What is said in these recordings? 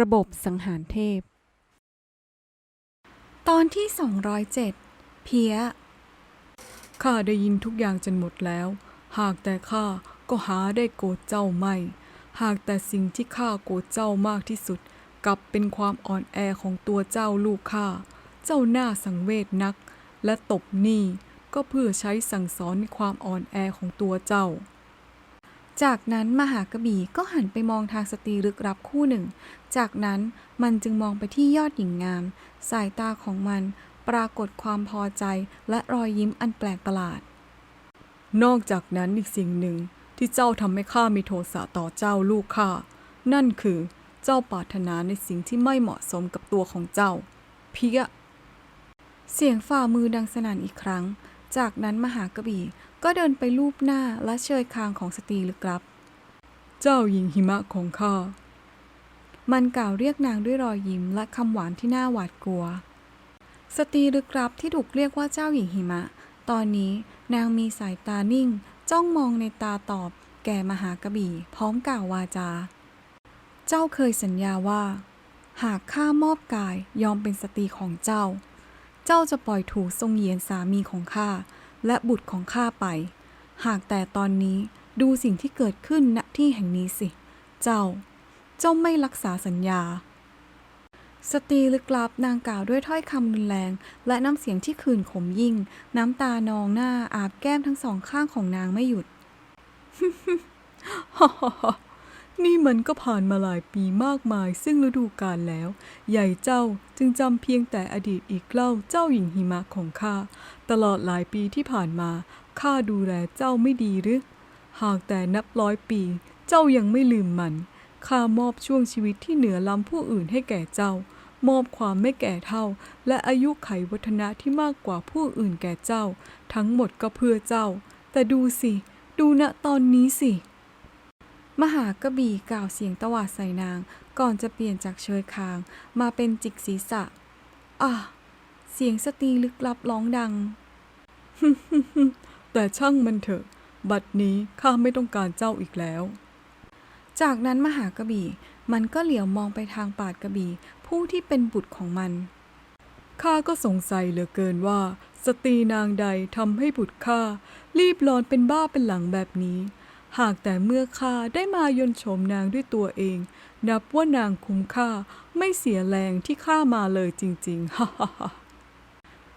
ระบบสังหารเทพ ตอนที่ 207 เพียข้าได้ยินทุกอย่างจนหมดแล้ว หากแต่ข้าก็หาได้โกรธเจ้าไม่ หากแต่สิ่งที่ข้าโกรธเจ้ามากที่สุด กลับเป็นความอ่อนแอของตัวเจ้าลูกข้า เจ้าหน้าสังเวชนัก และตบหนี้ก็เพื่อใช้สั่งสอนในความอ่อนแอของตัวเจ้า จากนั้นมหากระบี่ก็หันไปมองทางสตรีลึกลับคู่หนึ่ง จากนั้นมันจึงมองไปที่ยอดหญิงงาม สายตาของมันปรากฏความพอใจและรอยยิ้มอันแปลกประหลาด นอกจากนั้นอีกสิ่งหนึ่งที่เจ้าทำให้ข้ามีโทสะต่อเจ้าลูกข้า นั่นคือเจ้าปรารถนาในสิ่งที่ไม่เหมาะสมกับตัวของเจ้า เพียเสียงฝ่ามือดังสนั่นอีกครั้ง จากนั้นมหากระบี่ ก็เดินไปลูบหน้าและเชยคางของสตรีลึกลับ เจ้าหญิงหิมะของข้า มันกล่าวเรียกนางด้วยรอยยิ้มและคำหวานที่น่าหวาดกลัว สตรีลึกลับที่ถูกเรียกว่าเจ้าหญิงหิมะ ตอนนี้นางมีสายตานิ่ง จ้องมองในตาตอบแก่มหากระบี่ พร้อมกล่าววาจา เจ้าเคยสัญญาว่า หากข้ามอบกายยอมเป็นสตรีของเจ้า เจ้าจะปล่อยถูกทรงเยียนสามีของข้า และบุตรของข้าไป หากแต่ตอนนี้ดูสิ่งที่เกิดขึ้นณที่แห่งนี้สิ เจ้า เจ้าไม่รักษาสัญญา สตรีลึกลับนางกล่าวด้วยถ้อยคำรุนแรง และน้ำเสียงที่ขื่นขมยิ่ง น้ำตานองหน้าอาบแก้มทั้งสองข้างของนางไม่หยุด ฮ่า นี่มันก็ผ่านมาหลายปีมากมายซึ่งฤดูกาลแล้ว ใหญ่เจ้าจึงจำเพียงแต่อดีตอีกเล่าเจ้าหญิงหิมะของข้า ตลอดหลายปีที่ผ่านมาข้าดูแลเจ้าไม่ดีหรือ หากแต่นับร้อยปี เจ้ายังไม่ลืมมันข้ามอบช่วงชีวิตที่เหนือล้ำผู้อื่นให้แก่เจ้า มอบความไม่แก่เท่า และอายุไขวัฒนะที่มากกว่าผู้อื่นแก่เจ้า ทั้งหมดก็เพื่อเจ้า แต่ดูสิ ดูณตอนนี้สิ มหากระบี่กล่าวเสียงตวาดใส่นาง ก่อนจะเปลี่ยนจากเชยคาง มาเป็นจิกศีรษะอะเสียงสตรีลึกลับร้องดัง แต่ช่างมันเถอะ บัดนี้ข้าไม่ต้องการเจ้าอีกแล้ว จากนั้นมหากระบี่ มันก็เหลียวมองไปทางปาดกระบี่ ผู้ที่เป็นบุตรของมัน ข้าก็สงสัยเหลือเกินว่า สตรีนางใดทำให้บุตรข้ารีบร้อนเป็นบ้าเป็นหลังแบบนี้ หากแต่เมื่อข้าได้มายนต์โฉมนางด้วยตัวเอง นับว่านางคุ้มค่าไม่เสียแรงที่ข้ามาเลยจริงๆฮ่าฮ่า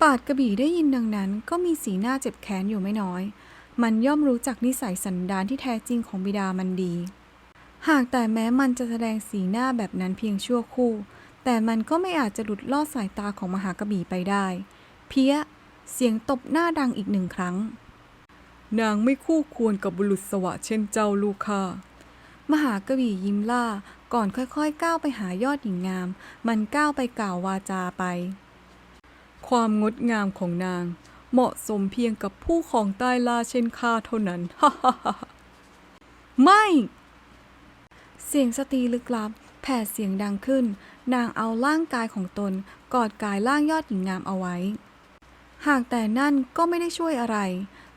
ปาดกระบี่ได้ยินดังนั้นก็มีสีหน้าเจ็บแค้นอยู่ไม่น้อย มันย่อมรู้จักนิสัยสันดานที่แท้จริงของบิดามันดี หากแต่แม้มันจะแสดงสีหน้าแบบนั้นเพียงชั่วครู่ แต่มันก็ไม่อาจจะหลุดลอดสายตาของมหากระบี่ไปได้ เพี้ย เสียงตบหน้าดังอีกหนึ่งครั้ง นางไม่คู่ควรกับบุรุษสวะเช่นเจ้าลูกข้ามหากระบี่ยิ้มล่าก่อนค่อยๆ ก้าวไปหายอดหญิงงาม มันก้าวไปกล่าววาจาไป ความงดงามของนาง เหมาะสมเพียงกับผู้ของใต้ลาเช่นข้าเท่านั้นฮ่าฮ่าไม่ เสียงสตรีลึกลับ แผดเสียงดังขึ้น นางเอาร่างกายของตน กอดกายร่างยอดหญิงงามเอาไว้ หากแต่นั่นก็ไม่ได้ช่วยอะไร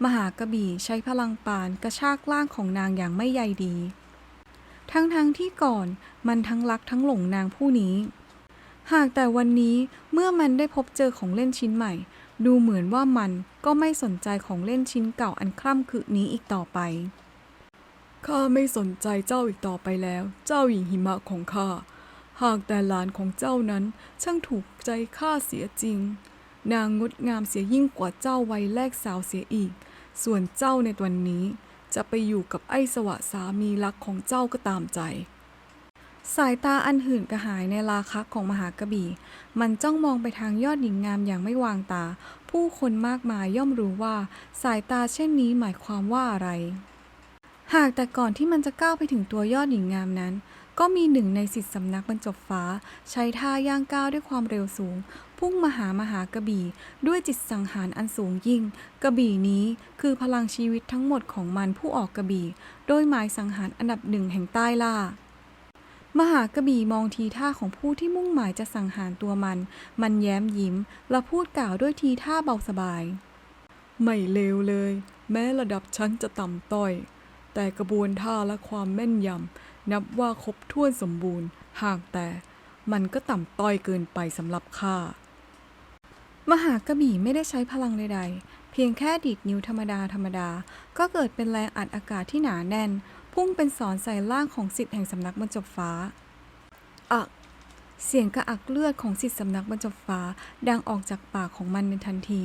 มหากระบี่ใช้พลังปานกระชากร่างของนางอย่างไม่ใยดี ทั้งๆทที่ก่อนมันทั้งรักทั้งหลงนางผู้นี้ หากแต่วันนี้เมื่อมันได้พบเจอของเล่นชิ้นใหม่ ดูเหมือนว่ามันก็ไม่สนใจของเล่นชิ้นเก่าอันคล่ำครึนี้อีกต่อไป ข้าไม่สนใจเจ้าอีกต่อไปแล้ว เจ้าหญิงหิมะของข้า หากแต่หลานของเจ้านั้นช่างถูกใจข้าเสียจริง นางงดงามเสียยิ่งกว่าเจ้าวัยแรกสาวเสียอีก ส่วนเจ้าในวันนี้จะไปอยู่กับไอ้สวะสามีรักของเจ้าก็ตามใจ สายตาอันหื่นกระหายในราคะของมหากระบี่มันจ้องมองไปทางยอดหญิงงามอย่างไม่วางตา ผู้คนมากมายย่อมรู้ว่า สายตาเช่นนี้หมายความว่าอะไร หากแต่ก่อนที่มันจะก้าวไปถึงตัวยอดหญิงงามนั้น ก็มีหนึ่งในสิทธิสำนักบรรจบฟ้า ใช้ท่าย่างก้าวด้วยความเร็วสูง พุ่งมาหามหากระบี่ ด้วยจิตสังหารอันสูงยิ่ง กระบี่นี้คือพลังชีวิตทั้งหมดของมันผู้ออกกระบี่ โดยหมายสังหารอันดับหนึ่งแห่งใต้ล่ามหากระบี่มองทีท่าของผู้ที่มุ่งหมายจะสังหารตัวมัน มันแย้มยิ้ม และพูดกล่าวด้วยทีท่าเบาสบาย ไม่เลวเลย แม้ระดับชั้นจะต่ำต้อย แต่กระบวนท่าและความแม่นยำ นับว่าครบถ้วนสมบูรณ์ หากแต่มันก็ต่ำต้อยเกินไปสำหรับข้ามหากระบี่ไม่ได้ใช้พลังใดๆ เพียงแค่ดีดนิ้วธรรมดาธรรมดา ก็เกิดเป็นแรงอัดอากาศที่หนาแน่น พุ่งเป็นสอนใส่ล่างของสิทธิ์แห่งสำนักบรรจบฟ้า อัก เสียงกระอักเลือดของสิทธิ์สำนักบรรจบฟ้า ดังออกจากปากของมันในทันที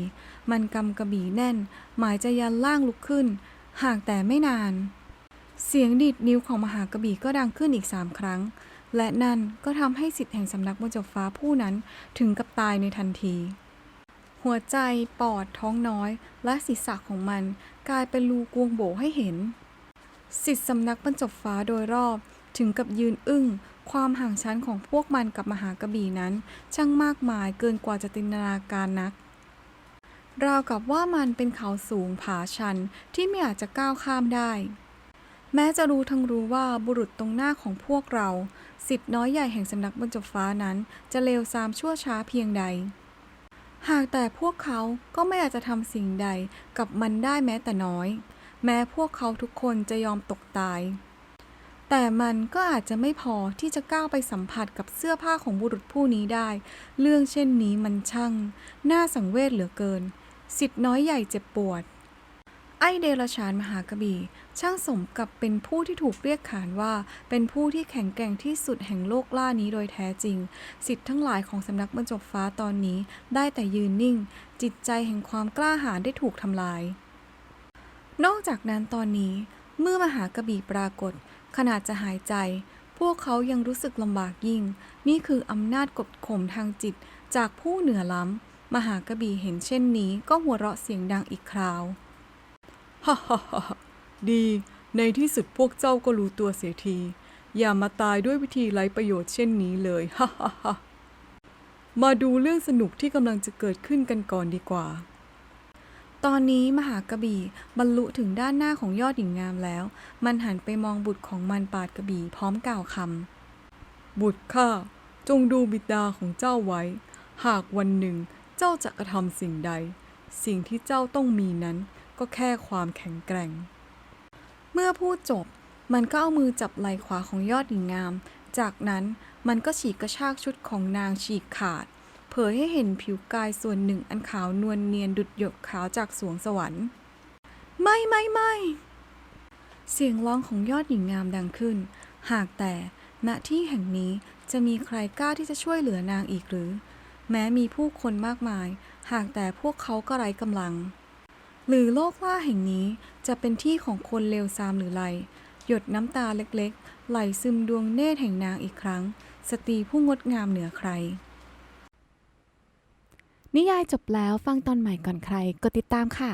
มันกำกระบี่แน่น หมายจะยันล่างลุกขึ้น หากแต่ไม่นาน เสียงดีดนิ้วของมหากระบี่ก็ดังขึ้นอีกสามครั้ง และนั่นก็ทำให้สิทธิ์แห่งสำนักบรรจบฟ้าผู้นั้นถึงกับตายในทันที หัวใจ ปอด ท้องน้อย และศีรษะของมันกลายเป็นรูกวงโบให้เห็น สิทธิสำนักบรรจบฟ้าโดยรอบถึงกับยืนอึ้ง ความห่างชั้นของพวกมันกับมหากระบี่นั้น ช่างมากมายเกินกว่าจะจินตนาการนักราวกับว่ามันเป็นเขาสูงผาชันที่ไม่อาจจะก้าวข้ามได้ แม้จะรู้ทั้งรู้ว่าบุรุษตรงหน้าของพวกเรา สิทธิ์น้อยใหญ่แห่งสำนักบรรจบฟ้านั้น จะเลวทรามชั่วช้าเพียงใด หากแต่พวกเขาก็ไม่อาจจะทำสิ่งใดกับมันได้แม้แต่น้อย แม้พวกเขาทุกคนจะยอมตกตาย แต่มันก็อาจจะไม่พอที่จะก้าวไปสัมผัสกับเสื้อผ้าของบุรุษผู้นี้ได้ เรื่องเช่นนี้มันช่าง น่าสังเวชเหลือเกิน สิทธิ์น้อยใหญ่เจ็บปวด ไอเดรชานมหากบีช่างสมกับเป็นผู้ที่ถูกเรียกขานว่า เป็นผู้ที่แข็งแกร่งที่สุดแห่งโลกล่านี้โดยแท้จริง สิทธิ์ทั้งหลายของสำนักบรรจบฟ้าตอนนี้ได้แต่ยืนนิ่ง จิตใจแห่งความกล้าหาญได้ถูกทำลาย นอกจากนั้นตอนนี้ เมื่อมหากระบีปรากฏ ขนาดจะหายใจ พวกเขายังรู้สึกลำบากยิ่ง นี่คืออำนาจกดข่มทางจิตจากผู้เหนือล้ำมหากระบีเห็นเช่นนี้ก็หัวเราะเสียงดังอีกคราว ฮ่าฮ่าฮ่าดีในที่สุดพวกเจ้าก็รู้ตัวเสียที อย่ามาตายด้วยวิธีไร้ประโยชน์เช่นนี้เลยฮ่าฮ่าฮ่ามาดูเรื่องสนุกที่กำลังจะเกิดขึ้นกันก่อนดีกว่า ตอนนี้มหากระบี่บรรลุถึงด้านหน้าของยอดหญิงงามแล้ว มันหันไปมองบุตรของมันปาดกระบี่พร้อมกล่าวคำบุตรข้าจงดูบิดาของเจ้าไว้ หากวันหนึ่งเจ้าจะกระทำสิ่งใด สิ่งที่เจ้าต้องมีนั้น ก็แค่ความแข็งแกร่ง เมื่อพูดจบ มันก็เอามือจับไหล่ขวาของยอดหญิงงาม จากนั้นมันก็ฉีกกระชากชุดของนางฉีกขาด เผยให้เห็นผิวกายส่วนหนึ่งอันขาวนวลเนียนดุดหยกขาวจากสวงสวรรค์ ไม่ไม่ไม่เสียงร้องของยอดหญิงงามดังขึ้น หากแต่ณที่แห่งนี้จะมีใครกล้าที่จะช่วยเหลือนางอีกหรือ แม้มีผู้คนมากมาย หากแต่พวกเขาก็ไร้กำลัง หรือโลกล่าแห่งนี้จะเป็นที่ของคนเลวทรามหรือไร หยดน้ำตาเล็กๆ ไหลซึมดวงเนตรแห่งนางอีกครั้ง สตรีผู้งดงามเหนือใคร นิยายจบแล้วฟังตอนใหม่ก่อนใครกดติดตามค่ะ